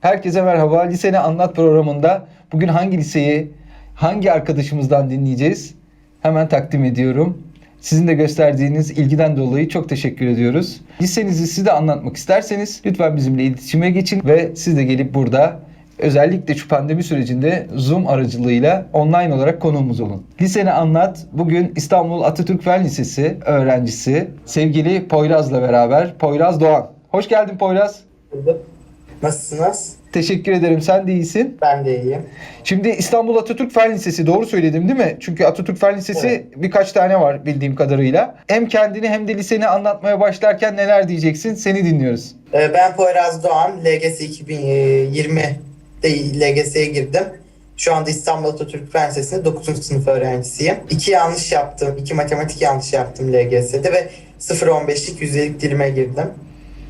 Herkese merhaba. Liseni Anlat programında bugün hangi liseyi, hangi arkadaşımızdan dinleyeceğiz? Hemen takdim ediyorum. Sizin de gösterdiğiniz ilgiden dolayı çok teşekkür ediyoruz. Lisenizi siz de anlatmak isterseniz lütfen bizimle iletişime geçin ve siz de gelip burada özellikle şu pandemi sürecinde Zoom aracılığıyla online olarak konuğumuz olun. Liseni Anlat bugün İstanbul Atatürk Fen Lisesi öğrencisi sevgili Poyraz'la beraber. Poyraz Doğan. Hoş geldin Poyraz. Bulduk. Nasılsınız? Teşekkür ederim. Sen de iyisin. Ben de iyiyim. Şimdi İstanbul Atatürk Fen Lisesi doğru söyledim değil mi? Çünkü Atatürk Fen Lisesi Evet. birkaç tane var bildiğim kadarıyla. Hem kendini hem de liseni anlatmaya başlarken neler diyeceksin? Seni dinliyoruz. Ee, Ben Poyraz Doğan. LGS 2020'de LGS'ye girdim. Şu anda İstanbul Atatürk Fen Lisesi'nde 9. sınıf öğrencisiyim. İki yanlış yaptım. iki matematik yanlış yaptım LGS'de ve 0-15'lik yüzdelik dilime girdim.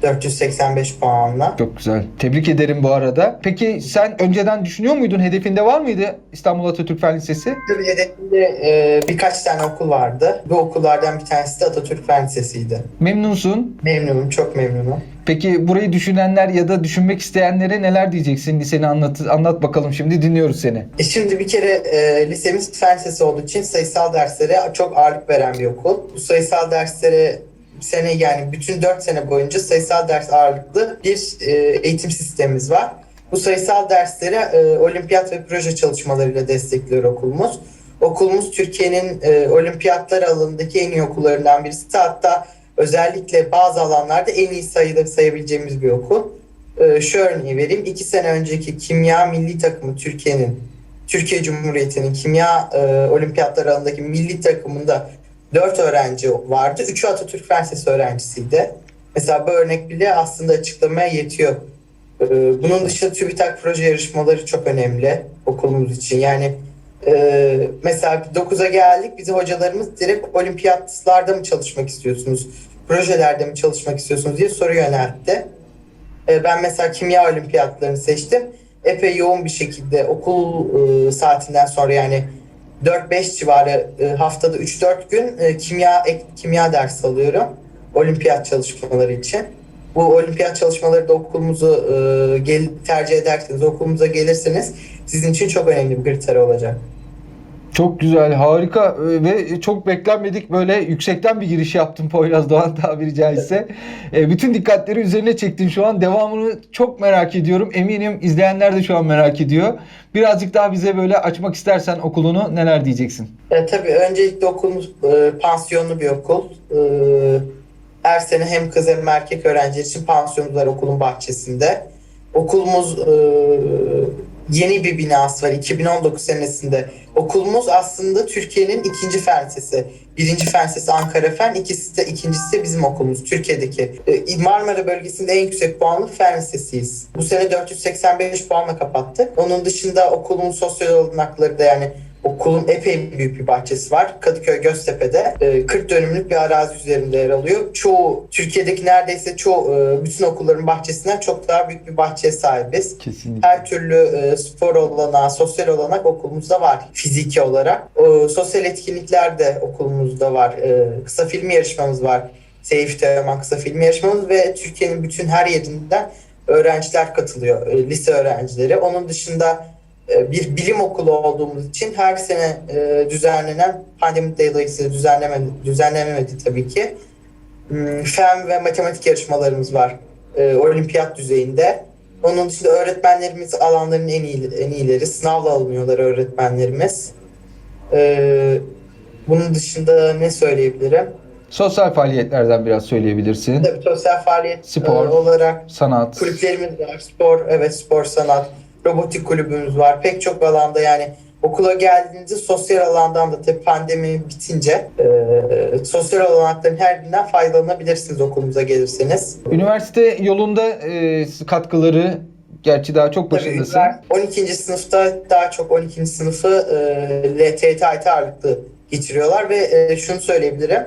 485 puanla. Çok güzel. Tebrik ederim bu arada. Peki sen önceden düşünüyor muydun? Hedefinde var mıydı İstanbul Atatürk Fen Lisesi? Tabii hedefimde e, birkaç tane okul vardı. Bu okullardan bir tanesi de Atatürk Fen Lisesi'ydi. Memnunsun. Memnunum, çok memnunum. Peki burayı düşünenler ya da düşünmek isteyenlere neler diyeceksin? Liseni anlat, anlat bakalım şimdi dinliyoruz seni. E şimdi bir kere e, lisemiz fen lisesi olduğu için sayısal derslere çok ağırlık veren bir okul. Bu sayısal derslere sene yani bütün 4 sene boyunca sayısal ders ağırlıklı bir e, eğitim sistemimiz var. Bu sayısal dersleri e, olimpiyat ve proje çalışmalarıyla destekliyor okulumuz. Okulumuz Türkiye'nin e, olimpiyatlar alanındaki en iyi okullarından birisi. Hatta özellikle bazı alanlarda en iyi sayıda sayabileceğimiz bir okul. E, şu örneği vereyim. İki sene önceki kimya milli takımı Türkiye'nin Türkiye Cumhuriyeti'nin kimya e, olimpiyatları alanındaki milli takımında 4 öğrenci vardı. 3'ü Atatürk Fen öğrencisiydi. Mesela bu örnek bile aslında açıklamaya yetiyor. E, bunun dışında TÜBİTAK proje yarışmaları çok önemli okulumuz için. Yani e, mesela 9'a geldik. Bizi hocalarımız direkt olimpiyatlarda mı çalışmak istiyorsunuz? Projelerde mi çalışmak istiyorsunuz diye soru yöneltti. E, ben mesela kimya olimpiyatlarını seçtim. Epey yoğun bir şekilde okul e, saatinden sonra yani 4-5 civarı e, haftada 3-4 gün e, kimya kimya dersi alıyorum. Olimpiyat çalışmaları için. Bu olimpiyat çalışmaları da okulumuzu e, gel, tercih ederseniz, okulumuza gelirseniz sizin için çok önemli bir kriter olacak. Çok güzel, harika e, ve çok beklenmedik böyle yüksekten bir giriş yaptın Poyraz Doğan tabiri caizse. E, Bütün dikkatleri üzerine çektin şu an. Devamını çok merak ediyorum. Eminim izleyenler de şu an merak ediyor. Birazcık daha bize böyle açmak istersen okulunu neler diyeceksin? E, tabii öncelikle okulumuz e, pansiyonlu bir okul. E, her sene hem kız hem erkek öğrenciler için pansiyonumuz var okulun bahçesinde. Okulumuz e, yeni bir binası var 2019 senesinde. Okulumuz aslında Türkiye'nin ikinci fen lisesi. Birinci fen lisesi Ankara Fen, ikisi de, ikincisi de bizim okulumuz Türkiye'deki. E, Marmara bölgesinde en yüksek puanlı fen lisesiyiz. Bu sene 485 puanla kapattık. Onun dışında okulun sosyal olanakları da yani Okulun epey büyük bir bahçesi var. Kadıköy Göztepe'de. Ee, 40 dönümlük bir arazi üzerinde yer alıyor. Çoğu, Türkiye'deki neredeyse çoğu, e, bütün okulların bahçesinden çok daha büyük bir bahçeye sahibiz. Kesinlikle. Her türlü e, spor olanağı, sosyal olanak okulumuzda var fiziki olarak. Sosyal etkinlikler de okulumuzda var. E, kısa film yarışmamız var. Seyif Teoman kısa film yarışmamız ve Türkiye'nin bütün her yerinden öğrenciler katılıyor. e, lise öğrencileri. Onun dışında e, bir bilim okulu olduğumuz için her sene e, düzenlenen pandemi dolayısıyla düzenlemedi, düzenlenemedi tabii ki. Hmm, Fen ve matematik yarışmalarımız var e, olimpiyat düzeyinde. Onun dışında öğretmenlerimiz alanların en iyi en iyileri. Sınavla alınıyorlar öğretmenlerimiz. E, bunun dışında ne söyleyebilirim? Sosyal faaliyetlerden biraz söyleyebilirsin. Tabii sosyal faaliyet Spor. e, olarak Sanat. kulüplerimiz var. Spor, evet spor, sanat, robotik kulübümüz var. Pek çok alanda yani okula geldiğinizde sosyal alandan da tabii pandemi bitince e, sosyal olanakların her birinden faydalanabilirsiniz okulumuza gelirseniz. Üniversite yolunda e, katkıları gerçi daha çok başındasın. üniversite- 12. sınıfta daha çok 12. sınıfı e, LTT ağırlıklı geçiriyorlar ve e, şunu söyleyebilirim.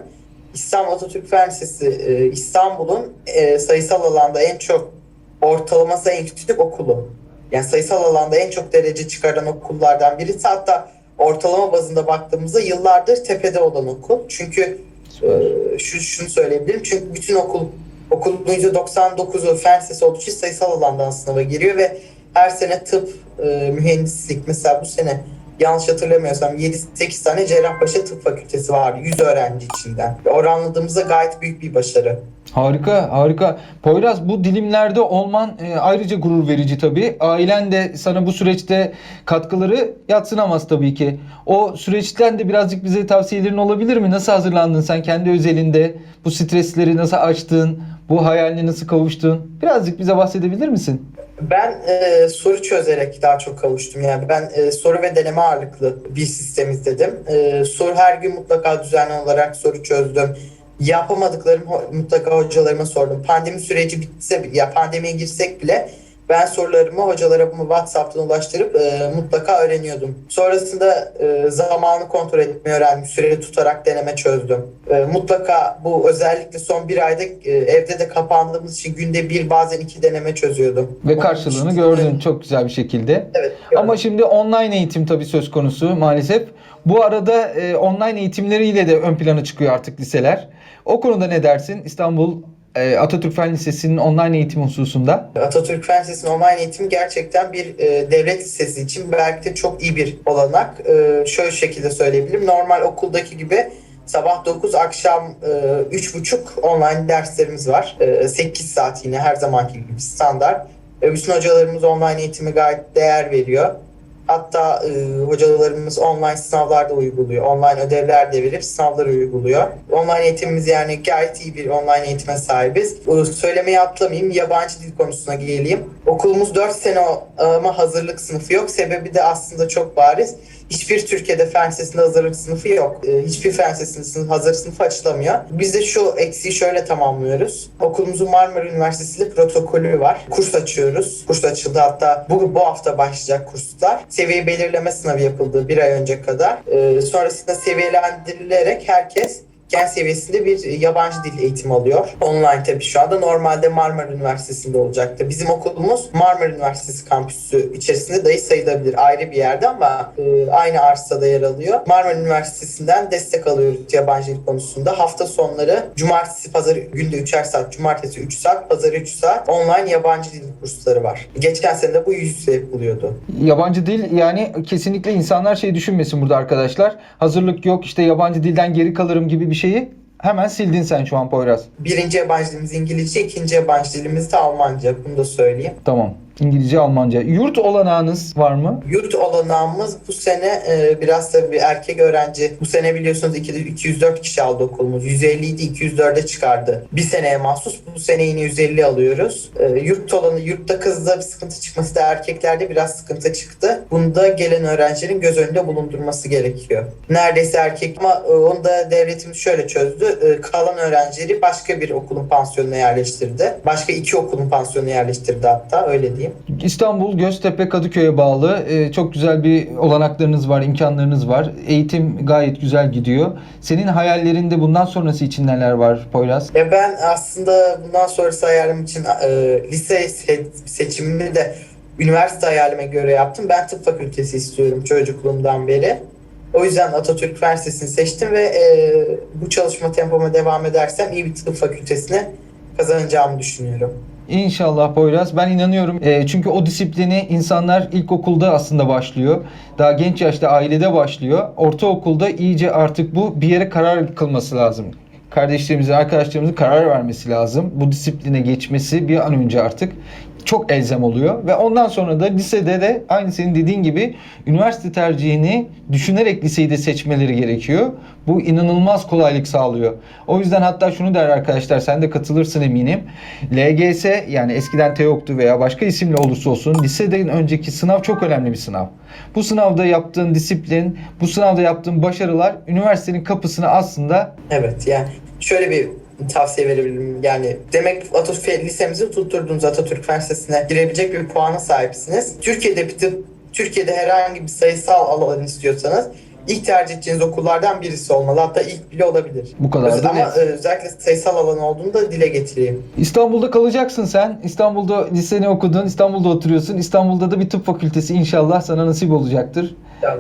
İstanbul Atatürk Fen Lisesi e, İstanbul'un e, sayısal alanda en çok ortalaması en yüksek okulu. Yani sayısal alanda en çok derece çıkaran okullardan birisi. Hatta ortalama bazında baktığımızda yıllardır tepede olan okul. Çünkü e, şu şunu söyleyebilirim. Çünkü bütün okul okulun %99'u fen lisesi olduğu için sayısal alandan sınava giriyor ve her sene tıp, e, mühendislik mesela bu sene yanlış hatırlamıyorsam 7-8 tane Cerrahpaşa Tıp Fakültesi var 100 öğrenci içinden. Oranladığımızda gayet büyük bir başarı. Harika, harika. Poyraz bu dilimlerde olman e, ayrıca gurur verici tabii. Ailen de sana bu süreçte katkıları yatsınamaz tabii ki. O süreçten de birazcık bize tavsiyelerin olabilir mi? Nasıl hazırlandın sen kendi özelinde? Bu stresleri nasıl aştın? Bu hayaline nasıl kavuştun? Birazcık bize bahsedebilir misin? Ben e, soru çözerek daha çok kavuştum. Yani ben e, soru ve deneme ağırlıklı bir sistem izledim. E, soru her gün mutlaka düzenli olarak soru çözdüm. Yapamadıklarımı mutlaka hocalarıma sordum. Pandemi süreci bitse ya pandemiye girsek bile ben sorularımı hocalara WhatsApp'tan ulaştırıp e, mutlaka öğreniyordum. Sonrasında e, zamanı kontrol etmeyi öğrendim. Süre tutarak deneme çözdüm. E, mutlaka bu özellikle son bir ayda e, evde de kapandığımız için günde bir bazen iki deneme çözüyordum. Ve karşılığını gördün çok güzel bir şekilde. Evet. Ama şimdi online eğitim tabii söz konusu maalesef. Bu arada e, online eğitimleriyle de ön plana çıkıyor artık liseler. O konuda ne dersin? İstanbul Atatürk Fen Lisesi'nin online eğitim hususunda. Atatürk Fen Lisesi'nin online eğitimi gerçekten bir e, devlet lisesi için belki de çok iyi bir olanak. E, şöyle şekilde söyleyebilirim. Normal okuldaki gibi sabah 9 akşam e, 3.30 online derslerimiz var. E, 8 saat yine her zamanki gibi standart. E, bütün hocalarımız online eğitimi gayet değer veriyor. Hatta e, hocalarımız online sınavlarda uyguluyor. Online ödevler de verip sınavları uyguluyor. Online eğitimimiz yani gayet iyi bir online eğitime sahibiz. Bu söylemeyi atlamayayım. Yabancı dil konusuna geleyim. Okulumuz 4 sene ama hazırlık sınıfı yok. Sebebi de aslında çok bariz. Hiçbir Türkiye'de fen lisesinde hazırlık sınıfı yok. E, hiçbir fen lisesinde sınıf, hazır sınıfı açılamıyor. Biz de şu eksiği şöyle tamamlıyoruz. Okulumuzun Marmara Üniversitesi'yle protokolü var. Kurs açıyoruz. Kurs açıldı hatta bu, bu hafta başlayacak kurslar. Seviye belirleme sınavı yapıldı bir ay önce kadar. E, sonrasında seviyelendirilerek herkes gen seviyesinde bir yabancı dil eğitimi alıyor. Online tabii şu anda. Normalde Marmara Üniversitesi'nde olacaktı. Bizim okulumuz Marmara Üniversitesi kampüsü içerisinde dahi sayılabilir. Ayrı bir yerde ama e, aynı arsada yer alıyor. Marmara Üniversitesi'nden destek alıyoruz yabancı dil konusunda. Hafta sonları cumartesi, pazarı günde 3'er saat, cumartesi 3 saat, pazarı 3 saat online yabancı dil kursları var. Geçen sene de bu yüz yüze yapılıyordu. Yabancı dil yani kesinlikle insanlar şey düşünmesin burada arkadaşlar. Hazırlık yok işte yabancı dilden geri kalırım gibi bir şeyi hemen sildin sen şu an Poyraz. Birinci yabancı dilimiz İngilizce, ikinci yabancı dilimiz de Almanca. Bunu da söyleyeyim. Tamam. İngilizce, Almanca. Yurt olanağınız var mı? Yurt olanağımız bu sene e, biraz da bir erkek öğrenci. Bu sene biliyorsunuz iki- 204 kişi aldı okulumuz. 150 idi 204'e çıkardı. Bir seneye mahsus. Bu sene yine 150 alıyoruz. E, yurt olanı, yurtta kızda bir sıkıntı çıkması da erkeklerde biraz sıkıntı çıktı. Bunu da gelen öğrencilerin göz önünde bulundurması gerekiyor. Neredeyse erkek ama e, onu da devletimiz şöyle çözdü. E, kalan öğrencileri başka bir okulun pansiyonuna yerleştirdi. Başka iki okulun pansiyonuna yerleştirdi hatta öyle diyeyim. İstanbul, Göztepe, Kadıköy'e bağlı. Ee, çok güzel bir olanaklarınız var, imkanlarınız var. Eğitim gayet güzel gidiyor. Senin hayallerinde bundan sonrası için neler var Poyraz? Ya ben aslında bundan sonrası hayalim için e, lise se- seçimimi de üniversite hayalime göre yaptım. Ben tıp fakültesi istiyorum çocukluğumdan beri. O yüzden Atatürk Üniversitesi'ni seçtim ve e, bu çalışma tempoma devam edersem iyi bir tıp fakültesine kazanacağımı düşünüyorum. İnşallah Poyraz. Ben inanıyorum. Ee, çünkü o disiplini insanlar ilkokulda aslında başlıyor. Daha genç yaşta ailede başlıyor. Ortaokulda iyice artık bu bir yere karar kılması lazım. Kardeşlerimizin, arkadaşlarımızın karar vermesi lazım. Bu disipline geçmesi bir an önce artık çok elzem oluyor ve ondan sonra da lisede de aynı senin dediğin gibi üniversite tercihini düşünerek liseyi de seçmeleri gerekiyor. Bu inanılmaz kolaylık sağlıyor. O yüzden hatta şunu der arkadaşlar sen de katılırsın eminim. LGS yani eskiden TEOK'tu veya başka isimle olursa olsun liseden önceki sınav çok önemli bir sınav. Bu sınavda yaptığın disiplin, bu sınavda yaptığın başarılar üniversitenin kapısını aslında Evet yani şöyle bir tavsiye verebilirim. Yani demek Atatürk lisemizi tutturduğunuz Atatürk Fen Lisesi'ne girebilecek bir puana sahipsiniz. Türkiye'de bir tıp, Türkiye'de herhangi bir sayısal alan istiyorsanız ilk tercih edeceğiniz okullardan birisi olmalı. Hatta ilk bile olabilir. bu kadar da Ama net. e, özellikle sayısal alan olduğunu da dile getireyim. İstanbul'da kalacaksın sen. İstanbul'da liseni okudun, İstanbul'da oturuyorsun. İstanbul'da da bir tıp fakültesi inşallah sana nasip olacaktır.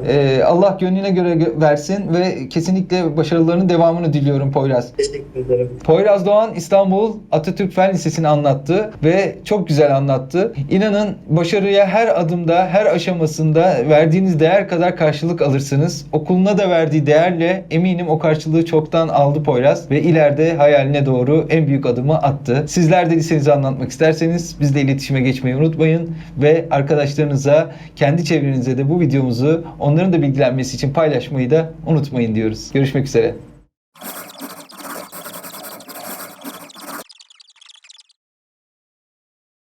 Ee, Allah gönlüne göre gö- versin ve kesinlikle başarılarının devamını diliyorum Poyraz. Teşekkür ederim. Poyraz Doğan İstanbul Atatürk Fen Lisesi'ni anlattı ve çok güzel anlattı. İnanın başarıya her adımda, her aşamasında verdiğiniz değer kadar karşılık alırsınız. Okuluna da verdiği değerle eminim o karşılığı çoktan aldı Poyraz ve ileride hayaline doğru en büyük adımı attı. Sizler de lisenizi anlatmak isterseniz bizle iletişime geçmeyi unutmayın ve arkadaşlarınıza, kendi çevrenize de bu videomuzu onların da bilgilenmesi için paylaşmayı da unutmayın diyoruz. Görüşmek üzere.